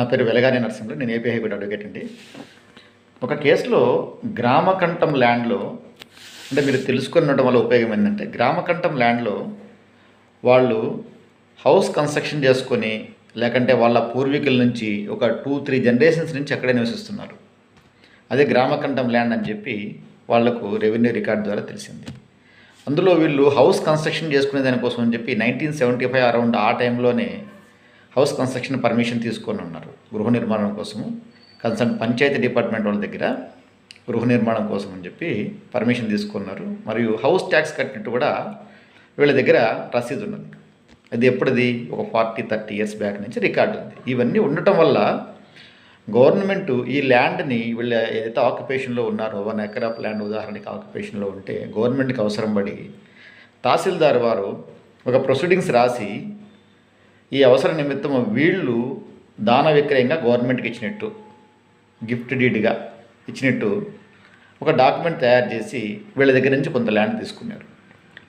నా పేరు వెలగాని నరసింహులు నేను ఏపీ హైకోర్టు అడ్వకేట్ అండి. ఒక కేసులో గ్రామకంఠం ల్యాండ్లో అంటే మీరు తెలుసుకొని ఉండడం వల్ల ఉపయోగం ఏంటంటే గ్రామకంఠం ల్యాండ్లో వాళ్ళు హౌస్ కన్స్ట్రక్షన్ చేసుకొని లేకంటే వాళ్ళ పూర్వీకుల నుంచి ఒక టూ త్రీ జనరేషన్స్ నుంచి అక్కడే నివసిస్తున్నారు. అదే గ్రామకంఠం ల్యాండ్ అని చెప్పి వాళ్ళకు రెవెన్యూ రికార్డ్ ద్వారా తెలిసింది. అందులో వీళ్ళు హౌస్ కన్స్ట్రక్షన్ చేసుకునే దానికోసం అని చెప్పి నైన్టీన్ సెవెంటీ ఫైవ్ అరౌండ్ ఆ టైంలోనే హౌస్ కన్స్ట్రక్షన్ పర్మిషన్ తీసుకొని ఉన్నారు గృహ నిర్మాణం కోసము. కన్సర్న్ పంచాయతీ డిపార్ట్మెంట్ వాళ్ళ దగ్గర గృహ నిర్మాణం కోసం అని చెప్పి పర్మిషన్ తీసుకున్నారు. మరియు హౌస్ ట్యాక్స్ కట్టినట్టు కూడా వీళ్ళ దగ్గర రసీదు ఉన్నది. అది ఎప్పుడుది? ఒక ఫార్టీ థర్టీ ఇయర్స్ బ్యాక్ నుంచి రికార్డు ఉంది. ఇవన్నీ ఉండటం వల్ల గవర్నమెంట్ ఈ ల్యాండ్ని వీళ్ళ ఏదైతే ఆక్యుపేషన్లో ఉన్నారో వన్ ఎకర్ ఆఫ్ ల్యాండ్ ఉదాహరణకి ఆక్యుపేషన్లో ఉంటే గవర్నమెంట్కి అవసరం పడి తహసీల్దార్ వారు ఒక ప్రొసీడింగ్స్ రాసి ఈ అవసర నిమిత్తం వీళ్ళు దాన విక్రయంగా గవర్నమెంట్కి ఇచ్చినట్టు గిఫ్ట్ డీడ్గా ఇచ్చినట్టు ఒక డాక్యుమెంట్ తయారు చేసి వీళ్ళ దగ్గర నుంచి కొంత ల్యాండ్ తీసుకున్నారు.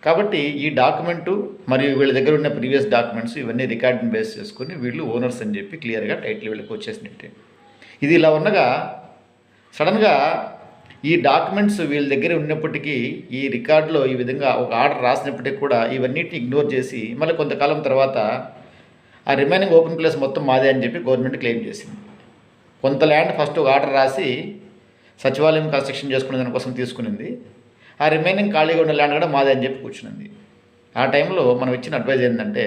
కాబట్టి ఈ డాక్యుమెంటు మరియు వీళ్ళ దగ్గర ఉన్న ప్రీవియస్ డాక్యుమెంట్స్ ఇవన్నీ రికార్డుని బేస్ చేసుకుని వీళ్ళు ఓనర్స్ అని చెప్పి క్లియర్గా టైటిల్ వీళ్ళకి వచ్చేసినట్టే. ఇది ఇలా ఉండగా సడన్గా ఈ డాక్యుమెంట్స్ వీళ్ళ దగ్గర ఉన్నప్పటికీ ఈ రికార్డులో ఈ విధంగా ఒక ఆర్డర్ రాసినప్పటికీ కూడా ఇవన్నిటిని ఇగ్నోర్ చేసి మళ్ళీ కొంతకాలం తర్వాత ఆ రిమైనింగ్ ఓపెన్ ప్లేస్ మొత్తం మాదే అని చెప్పి గవర్నమెంట్ క్లెయిమ్ చేసింది. కొంత ల్యాండ్ ఫస్ట్ ఒక ఆర్డర్ రాసి సచివాలయం కన్స్ట్రక్షన్ చేసుకునే దానికోసం తీసుకునింది. ఆ రిమైనింగ్ ఖాళీగా ఉన్న ల్యాండ్ కూడా మాదే అని చెప్పి కూర్చునింది. ఆ టైంలో మనం ఇచ్చిన అడ్వైజ్ ఏంటంటే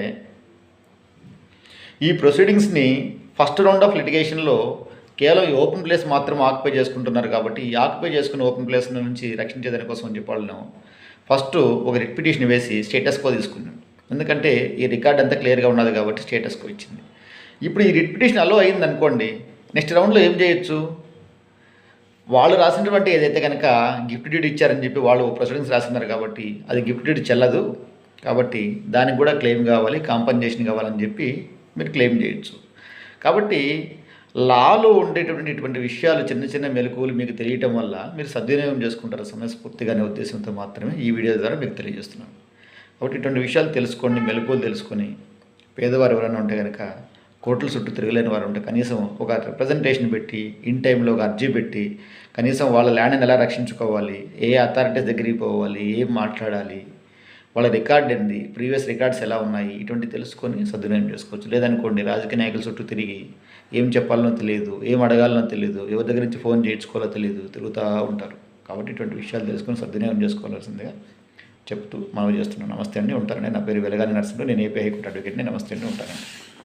ఈ ప్రొసీడింగ్స్ని ఫస్ట్ రౌండ్ ఆఫ్ లిటిగేషన్లో కేవలం ఈ ఓపెన్ ప్లేస్ మాత్రం ఆక్యుపై చేసుకుంటున్నారు కాబట్టి ఈ ఆక్యుపై చేసుకున్న ఓపెన్ ప్లేస్ నుంచి రక్షించేదానికోసం చెప్పాలను ఫస్ట్ ఒక రిట్ పిటిషన్ వేసి స్టేటస్ కో తీసుకున్నాను ఎందుకంటే ఈ రికార్డ్ అంతా క్లియర్గా ఉన్నది కాబట్టి స్టేటస్కు వచ్చింది ఇచ్చింది. ఇప్పుడు ఈ రిట్ పిటిషన్ అలో అయింది అనుకోండి నెక్స్ట్ రౌండ్లో ఏం చేయొచ్చు? వాళ్ళు రాసినటువంటి ఏదైతే కనుక గిఫ్ట్ డీడ్ ఇచ్చారని చెప్పి వాళ్ళు ప్రొసీడింగ్స్ రాస్తున్నారు కాబట్టి అది గిఫ్ట్ డీడ్ చెల్లదు. కాబట్టి దానికి కూడా క్లెయిమ్ కావాలి కాంపన్సేషన్ కావాలని చెప్పి మీరు క్లెయిమ్ చేయొచ్చు. కాబట్టి లాలో ఉండేటువంటి ఇటువంటి విషయాలు చిన్న చిన్న మెలకువలు మీకు తెలియటం వల్ల మీరు సద్వినియోగం చేసుకుంటారు. సమయస్ఫూర్తిగా అనే ఉద్దేశంతో మాత్రమే ఈ వీడియో ద్వారా మీకు తెలియజేస్తున్నాను. కాబట్టి ఇటువంటి విషయాలు తెలుసుకోండి మెలకువలు తెలుసుకొని పేదవారు ఎవరైనా ఉంటే కనుక కోర్టుల చుట్టూ తిరగలేని వారు ఉంటే కనీసం ఒక రిప్రజెంటేషన్ పెట్టి ఇన్ టైంలో ఒక అర్జీ పెట్టి కనీసం వాళ్ళ ల్యాండ్ని ఎలా రక్షించుకోవాలి ఏ అథారిటీస్ దగ్గరికి పోవాలి ఏం మాట్లాడాలి వాళ్ళ రికార్డ్ ఏంది ప్రీవియస్ రికార్డ్స్ ఎలా ఉన్నాయి ఇటువంటి తెలుసుకొని సద్వినియోగం చేసుకోవచ్చు. లేదనుకోండి రాజకీయ నాయకుల చుట్టూ తిరిగి ఏం చెప్పాలనో తెలియదు ఏం అడగాలనో తెలియదు ఎవరి దగ్గర నుంచి ఫోన్ చేయించుకోవాలో తెలియదు తిరుగుతూ ఉంటారు. కాబట్టి ఇటువంటి విషయాలు తెలుసుకొని సద్వినియోగం చేసుకోవాల్సిందిగా చెప్తూ మనవి చేస్తున్నాను నమస్తే అండి. ఉంటారండి. నా పేరు వెలగాని నరసింహ నేను ఏపీ హైకోర్టు అడ్వకేట్ని నమస్తే అండి. ఉంటానండి.